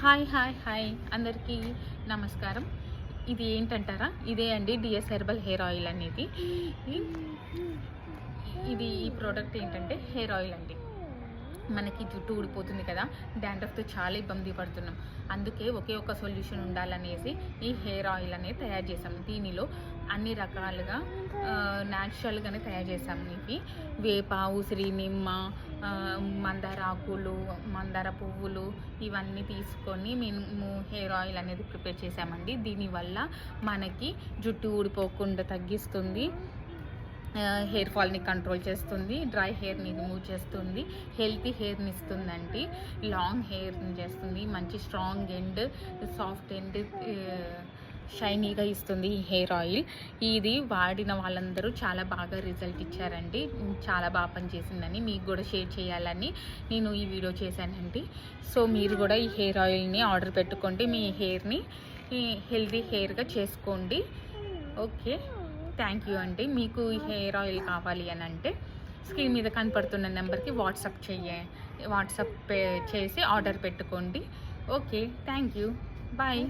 Hi hi hi. అందరికీ నమస్కారం. ఇది ఏంటంటారా? ఇదే అండి డిఎస్ హెర్బల్ హెయిర్ ఆయిల్ అనేది. ఇది ఈ ప్రోడక్ట్ ఏంటంటే హెయిర్ ఆయిల్ అండి. మనకి జుట్టు ఊడిపోతుంది కదా డాండ్రఫ్తో చాలా ఇబ్బంది పడుతున్నాం. అందుకే ఒకే ఒక సొల్యూషన్ ఉండాలనేసి ఈ హెయిర్ ఆయిల్ అనేది తయారు చేసాం దీనిలో అన్ని రకాలుగా న్యాచురల్గానే తయారు చేసాం ఇవి వేప ఉసిరి నిమ్మ మందార ఆకులు మందార పువ్వులు ఇవన్నీ తీసుకొని మేము హెయిర్ ఆయిల్ అనేది ప్రిపేర్ చేసామండి దీనివల్ల మనకి జుట్టు ఊడిపోకుండా తగ్గిస్తుంది. హెయిర్ ఫాల్ని కంట్రోల్ చేస్తుంది డ్రై హెయిర్ని రిమూవ్ చేస్తుంది హెల్తీ హెయిర్ని ఇస్తుందండి. లాంగ్ హెయిర్ని చేస్తుంది మంచి స్ట్రాంగ్ ఎండ్ సాఫ్ట్ ఎండ్ షైనీగా ఇస్తుంది ఈ హెయిర్ ఆయిల్. ఇది వాడిన వాళ్ళందరూ చాలా బాగా రిజల్ట్ ఇచ్చారండి. చాలా బాగా పనిచేసిందని మీకు కూడా షేర్ చేయాలని నేను ఈ వీడియో చేశానండి. సో మీరు కూడా ఈ హెయిర్ ఆయిల్ని ఆర్డర్ పెట్టుకోండి. మీ హెయిర్ని హెల్దీ హెయిర్గా చేసుకోండి. ఓకే. థ్యాంక్ యూ అండి. మీకు ఈ హెయిర్ ఆయిల్ కావాలి అని అంటే స్క్రీన్ మీద కనపడుతున్న నెంబర్కి వాట్సాప్ చెయ్య వాట్సాప్ చేసి ఆర్డర్ పెట్టుకోండి. ఓకే. Thank you. బాయ్.